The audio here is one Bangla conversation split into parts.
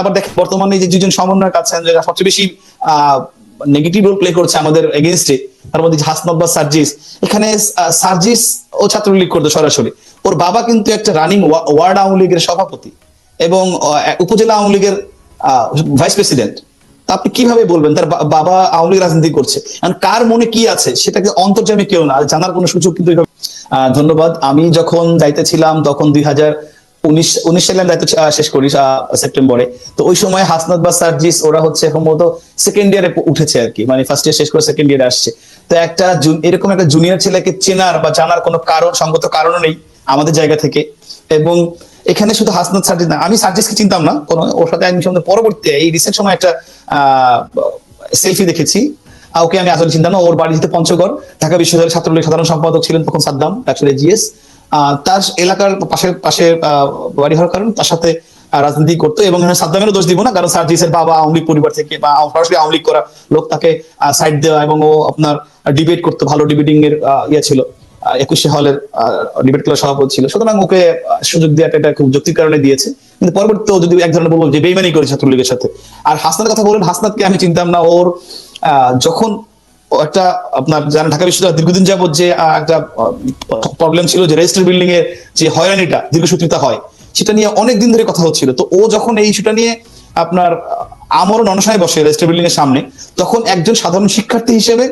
আবার দেখেন, বর্তমানে যে দুজন সমন্বয়ক আছেন, যারা সবচেয়ে বেশি নেগেটিভ রোল প্লে করছে আমাদের এগেনস্টে তার মধ্যে হাসনাত বা সার্জিস, এখানে সার্জিস ও ছাত্রলীগ করতো সরাসরি। ওর বাবা কিন্তু একটা রানিং ওয়ার্ড আওয়ামী লীগের সভাপতি এবং উপজেলা আওয়ামী লীগের ভাইস প্রেসিডেন্ট আপনি কীভাবে বলবেন, তার বাবা আওয়ামী লীগ রাজনীতি করছে? কার মনে কি আছে, সেটাকে অন্তর্জামী কেউ না জানার কোনো সুযোগ কিন্তু ধন্যবাদ। আমি যখন যাইতেছিলাম, তখন দুই হাজার উনিশ উনিশ দায়িত্ব শেষ করি সেপ্টেম্বরে। তো ওই সময় হাসনাত বা সার্জিস, ওরা হচ্ছে সম্ভবত সেকেন্ড ইয়ারে উঠেছে আর কি। মানে ফার্স্ট ইয়ার শেষ করে সেকেন্ড ইয়ারে আসছে। তো একটা এরকম একটা জুনিয়র ছেলেকে চেনার বা জানার কোনো কারণ, সঙ্গত নেই আমাদের জায়গা থেকে। এবং এখানে শুধু হাসনাত সার্জিস না, আমি সার্জিসকে চিনতাম না, কোনো ওর সাথে আমি সঙ্গে পরবর্তী, এই রিসেন্ট সময় একটা সেলফি দেখেছি। ওকে আমি আসলে চিন্তা না, ওর বাড়ি যেতে পঞ্চগড়, ঢাকা বিশ্ববিদ্যালয়ের ছাত্রলীগ সাধারণ সম্পাদক ছিলেন তখন সাদ্দাম জিএস তার এলাকার পাশে পাশে বাড়ি হওয়ার কারণে তার সাথে রাজনীতি করতো এবং সাদ্দামেরও দোষ দিব না, কারণ সার্জিসের বাবা আওয়ামী লীগ পরিবার থেকে বা সরাসরি আওয়ামী লীগ করা লোক তাকে সাইড দেওয়া এবং ও আপনার ডিবেট করতো, ভালো ডিবেটিং এর ইয়ে ছিল। একুশে হলের ডিবেট ক্লাব সভাপতি ছিল। সুতরাং ওকে সুযোগ দেওয়াটা এটা খুব যৌক্তিক কারণে দিয়েছে। কিন্তু পরবর্তীতে যদি এক ধরনের বলব যে বেইমানি করে ছাত্রলীগের সাথে, আর হাসনার কথা বলেন হাসনাতকে আমি চিনতাম না, ওর যখন একটা আপনার জানেন ঢাকা বিশ্ববিদ্যালয় দীর্ঘদিন যাবত যে একটা প্রবলেম ছিল যে রেজিস্টার বিল্ডিং এর যে হয়রানিটা, দীর্ঘসূত্রিতা হয়, সেটা নিয়ে অনেক দিন ধরে কথা হচ্ছিল। তো ও যখন এই ইস্যুটা নিয়ে আপনার আমরণ অনশনে বসে রেজিস্টার বিল্ডিং এর সামনে, তখন একজন সাধারণ শিক্ষার্থী হিসেবে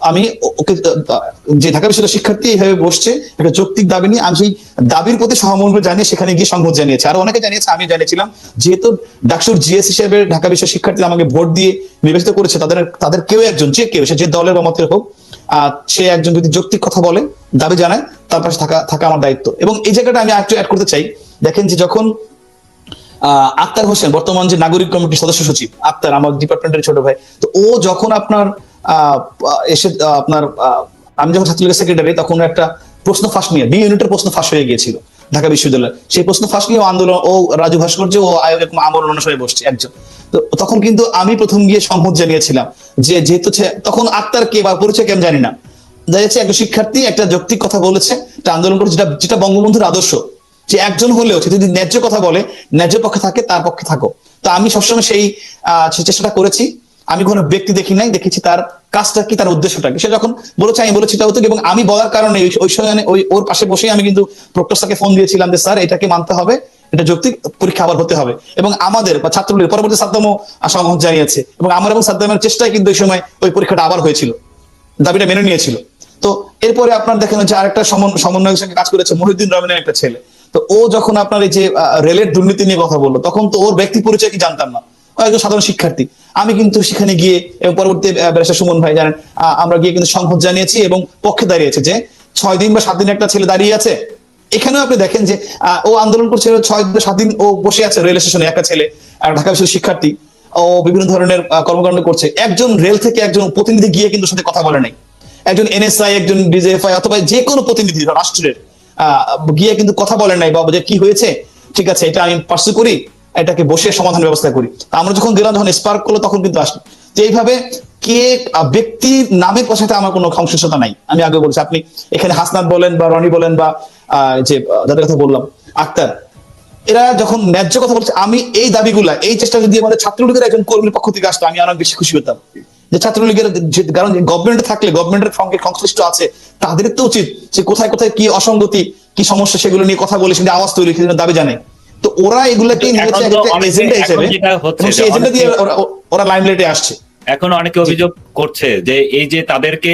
আমি ওকে যে ঢাকা বিশ্ববিদ্যালয়ের শিক্ষার্থী এইভাবে বসছে একটা যৌক্তিক দাবি নিয়ে আমি সেই দাবির প্রতি সহমর্ম জানিয়ে সেখানে গিয়ে সংহত জানিয়েছে। আর অনেকে জানিয়েছে আমি জানিয়েছিলাম যেহেতু ডাকসুর জিএস হিসেবে ঢাকা বিশ্ব শিক্ষার্থী আমাকে ভোট দিয়ে নির্বাচিত করেছে তাদের তাদের কেউ একজন যে কেউ সে যে দলের বা মতের হোক আহ, সে একজন যদি যৌক্তিক কথা বলে দাবি জানায় তার পাশে থাকা থাকা আমার দায়িত্ব। এবং এই জায়গাটা আমি একটু অ্যাড করতে চাই। দেখেন যে যখন আহ, আক্তার হোসেন বর্তমান যে নাগরিক কমিটির সদস্য সচিব আক্তার আমার ডিপার্টমেন্টের ছোট ভাই তো ও যখন আপনার এসে আপনার আমি যখন ছাত্রলীগের সেক্রেটারি তখন একটা প্রশ্ন ফাঁস নিয়ে বি ইউনিটের প্রশ্ন ফাঁস হয়ে গিয়েছিল ঢাকা বিশ্ববিদ্যালয়। সেই প্রশ্ন ফাঁস নিয়ে আন্দোলন, ও রাজু ভাস্কর্য ও আয়োগ এরকম আমরণ অনুসারে বসছে একজন। তো তখন কিন্তু আমি প্রথম গিয়ে সংহত জানিয়েছিলাম যে, যেহেতু তখন আক্তার কে বা পরিচয় কে জানি না। যাচ্ছে একজন শিক্ষার্থী একটা যৌক্তিক কথা বলেছে, একটা আন্দোলন করে যেটা যেটা বঙ্গবন্ধুর আদর্শ। যে একজন হলেও, সে যদি ন্যায্য কথা বলে, ন্যায্য পক্ষে থাকে, তার পক্ষে থাকো। তো আমি সবসময় সেই চেষ্টাটা করেছি। আমি কোনো ব্যক্তি দেখি নাই, দেখেছি তার কাজটা কি, তার উদ্দেশ্যটা কি। সে যখন বলেছে, আমি বলেছি হতো এবং আমি বলার কারণে ওই- সময় ওই ওর পাশে বসেই আমি কিন্তু প্রক্টর ফোন দিয়েছিলাম যে, স্যার, এটাকে মানতে হবে, এটা যৌক্তিক পরীক্ষা আবার হতে হবে। এবং আমাদের বা ছাত্রলীগের পরবর্তী সাদ্দামও সংহত জানিয়েছে, এবং আমার এবং সাদ্দামের চেষ্টায় কিন্তু ওই সময় ওই পরীক্ষাটা আবার হয়েছিল, দাবিটা মেনে নিয়েছিল। তো এরপরে আপনার দেখেন যে আরেকটা সমন- সমন্বয়ের সঙ্গে কাজ করেছে মহিউদ্দিন রহমানের একটা ছেলে। তো ও যখন আপনার এই যে রেলের দুর্নীতি নিয়ে কথা বলল, তখন তো ওর ব্যক্তি পরিচয় কি জানতাম না। একজন সাধারণ শিক্ষার্থী। আমি কিন্তু সেখানে গিয়ে এবং পরবর্তী ব্যারিস্টার সুমন ভাই জানেন আমরা গিয়ে কিন্তু সংহত জানিয়েছি এবং পক্ষে দাঁড়িয়েছে যে ছয় দিন বা সাত দিন একটা ছেলে দাঁড়িয়ে আছে। এখানেও আপনি দেখেন যে ও আন্দোলন করছে ছয় সাত দিন ও বসে আছে রেল স্টেশনে, একটা ছেলে ঢাকা বিশ্ববিদ্যালয়ের শিক্ষার্থী। ও বিভিন্ন ধরনের কর্মকাণ্ড করছে। একজন রেল থেকে একজন প্রতিনিধি গিয়ে কিন্তু সাথে কথা বলে নাই। একজন এনএসআই, একজন ডিজেএফআই অথবা যে কোনো প্রতিনিধি রাষ্ট্রের গিয়ে কিন্তু কথা বলে নাই, বাবা যে কি হয়েছে? ঠিক আছে, এটা আমি পার্সু করি। এটাকে বসে সমাধান ব্যবস্থা করি। আমরা যখন গেলাম, যখন স্পার্ক করল, তখন কিন্তু আসলো। তো এইভাবে কে ব্যক্তির নামের সাথে আমার কোনো সংশ্লিষ্টতা নাই। আমি আগে বলছি, আপনি এখানে হাসনাত বলেন বা রনি বলেন বা যে যাদের কথা বললাম, আক্তার, এরা যখন ন্যায্য কথা বলছে, আমি এই দাবিগুলা, এই চেষ্টা যদি আমাদের ছাত্রলীগের একজন কর্মীর পক্ষ থেকে আসতো, আমি অনেক বেশি খুশি হতাম। যে ছাত্রলীগের কারণ গভর্নমেন্ট থাকলে গভর্নমেন্টের সঙ্গে সংশ্লিষ্ট আছে, তাদের তো উচিত যে কোথায় কোথায় কি অসঙ্গতি, কি সমস্যা, সেগুলো নিয়ে কথা বলে সেটা আওয়াজ তৈরি দাবি জানে তো ওরা এগুলাকে নিয়েছে এজেন্ডা হিসেবে। এজেন্ডা দিয়ে ওরা- লাইমলাইটে আসছে। এখন অনেকে অভিযোগ করছে যে এই যে তাদেরকে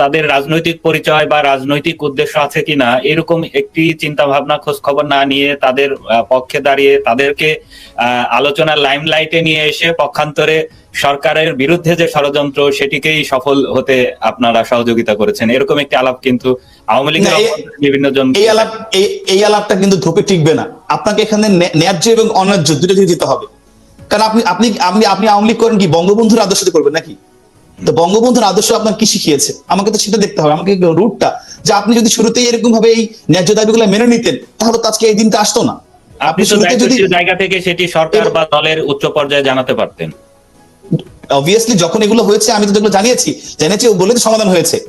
তাদের রাজনৈতিক পরিচয় বা রাজনৈতিক উদ্দেশ্য আছে কিনা এরকম একটি চিন্তা ভাবনা খোঁজ খবর না নিয়ে তাদের পক্ষে দাঁড়িয়ে তাদেরকে আলোচনার লাইমলাইটে নিয়ে এসে পক্ষান্তরে সরকারের বিরুদ্ধে যে ষড়যন্ত্র সেটিকেই সফল হতে আপনারা সহযোগিতা করেছেন। এরকম একটি আলাপ কিন্তু আওয়ামী লীগের বিভিন্ন জন এই আলাপ এই আলাপটা কিন্তু ধোপে টিকবে না। আপনাকে এখানে ন্যায্য এবং অন্যায্য দুটো দিকে যেতে হবে। কারণ আপনি আপনি আপনি আপনি আওয়ামী লীগ করেন কি? বঙ্গবন্ধুর আদর্শ করবেন নাকি? তো বঙ্গবন্ধুর আদর্শ আপনার কি শিখিয়েছে? আমাকে তো সেটা দেখতে হবে আমাকে রুটটা? যে আপনি যদি শুরুতেই এরকম ভাবে এই ন্যায্য দাবিগুলো মেনে নিতেন তাহলে তো আজকে এই দিনটা আসতো না। আপনি শুরুতে যদি জায়গা থেকে সেটি সরকার বা দলের উচ্চ পর্যায়ে জানাতে পারতেন। অবভিয়াসলি যখন এগুলো হয়েছে আমি তো যেগুলো জানিয়েছি ও বলে তো সমাধান হয়েছে।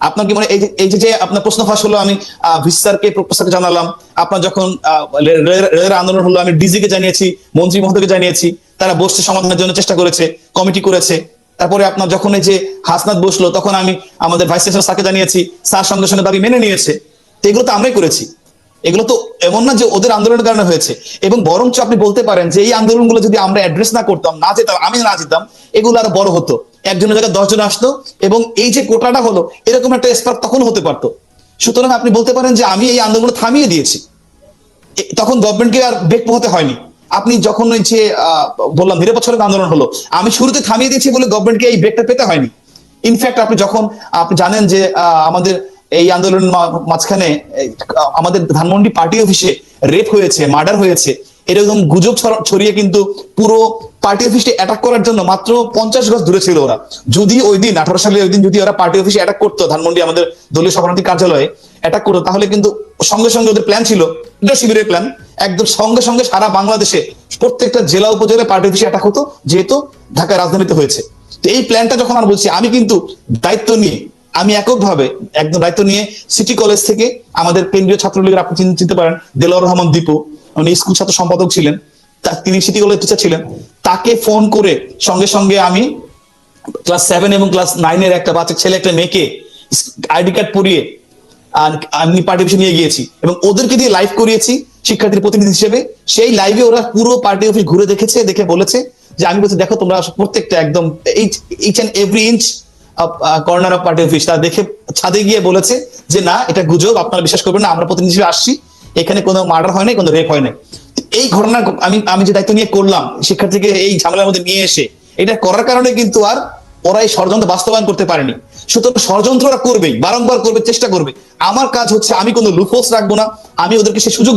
আপনার কি মানে এই যে- আপনার প্রশ্ন ফাঁস হলো আমি ভিস্তারকে প্রফেসরকে জানালাম। আপনার যখন রেলের আন্দোলন হলো আমি ডিজিকে জানিয়েছি মন্ত্রী মহোদয়কে জানিয়েছি তারা বসতে সমাধানের জন্য চেষ্টা করেছে কমিটি করেছে। তারপরে আপনার যখন এই যে হাসনাত বসল, তখন আমি আমাদের ভাইস চ্যান্সেলর স্যারকে জানিয়েছি, স্যার সঙ্গে সঙ্গে দাবি মেনে নিয়েছে। তো এগুলো তো আমরাই করেছি। এগুলো তো এমন না যে ওদের আন্দোলনের কারণে হয়েছে। এবং বরঞ্চ আপনি বলতে পারেন যে এই আন্দোলনগুলো যদি আমরা অ্যাড্রেস না করতাম, না যেতাম, আমি না যেতাম, এগুলো আরও বড় হতো। একজনের জায়গায় দশজন আসতো এবং এই যে কোটাটা হলো, এরকম একটা স্পার্ক তখন হতে পারতো। সুতরাং আপনি বলতে পারেন যে আমি এই আন্দোলন থামিয়ে দিয়েছি। তখন গভর্নমেন্টকে আর বেগ পোহাতে হয়নি। আপনি যখন ওই যে বললাম নিরাপদ সড়ক আন্দোলন হলো, আমি শুরুতে থামিয়ে দিয়েছি বলে গভর্নমেন্টকে এই ব্রেকটা পেতে হয়নি। ইনফ্যাক্ট আপনি যখন, আপনি জানেন যে আমাদের এই আন্দোলন মাঝখানে আমাদের ধানমন্ডি পার্টি অফিসে রেপ হয়েছে মার্ডার হয়েছে। এরকম গুজব ছড়িয়ে কিন্তু পুরো পার্টি অফিসটি অ্যাটাক করার জন্য মাত্র পঞ্চাশ গজ দূরে ছিল ওরা। যদি ওই দিন, আঠারো সালে ওই দিন যদি ওরা পার্টি অফিসে অ্যাটাক করতো, ধানমন্ডি আমাদের দলীয় সভাপতি কার্যালয়ে অ্যাটাক করতো, তাহলে কিন্তু সঙ্গে সঙ্গে ওদের প্ল্যান ছিল, এটা শিবিরের প্ল্যান একদম সঙ্গে সঙ্গে সারা বাংলাদেশে প্রত্যেকটা জেলা উপজেলায় পার্টি অফিসে অ্যাটাক হতো, যেহেতু ঢাকায় রাজধানীতে হয়েছে। তো এই প্ল্যানটা যখন আমি বলছি, আমি কিন্তু দায়িত্ব নিয়ে, আমি এককভাবে একদম দায়িত্ব নিয়ে সিটি কলেজ থেকে আমাদের কেন্দ্রীয় ছাত্রলীগের আপনি চিন- চিনতে পারেন, দেলোয়ার রহমান দীপু উনি স্কুল ছাত্র সম্পাদক ছিলেন তা- তিনি সিটি কলেজ টিচার ছিলেন, তাকে ফোন করে সঙ্গে সঙ্গে আমি ক্লাস সেভেন এবং ক্লাস নাইনের একটা বাচ্চা, ছেলে একটা মেয়েকে আইডি কার্ড পরিয়ে আমি পার্টি অফিসে নিয়ে গিয়েছি এবং ওদেরকে দিয়ে লাইভ করিয়েছি শিক্ষার্থীর প্রতিনিধি হিসেবে। সেই লাইভে ওরা পুরো পার্টি অফিস ঘুরে দেখেছে, দেখে বলেছে যে আমি বলছি, দেখো, তোমরা প্রত্যেকটা একদম each and every inch corner of party office তারা দেখে ছাদে গিয়ে বলেছে যে, না, এটা গুজব, আপনারা বিশ্বাস করবেন না, আমরা প্রতিনিধি হিসেবে আসছি। এখানে কোনো মার্ডার হয় নাই, কোনো রেপ হয় নাই। এই ঘটনা আমি আমি যে দায়িত্ব নিয়ে করলাম, শিক্ষার্থীকে এই ঝামেলার মধ্যে নিয়ে এসে, এটা করার কারণে কিন্তু আর ওরা এই ষড়যন্ত্র বাস্তবায়ন করতে পারেনি। সুতরাং ষড়যন্ত্র করবেই, বারংবার করবে, চেষ্টা করবে। আমার কাজ হচ্ছে আমি কোনো লুফোস রাখব না, আমি ওদেরকে সে সুযোগ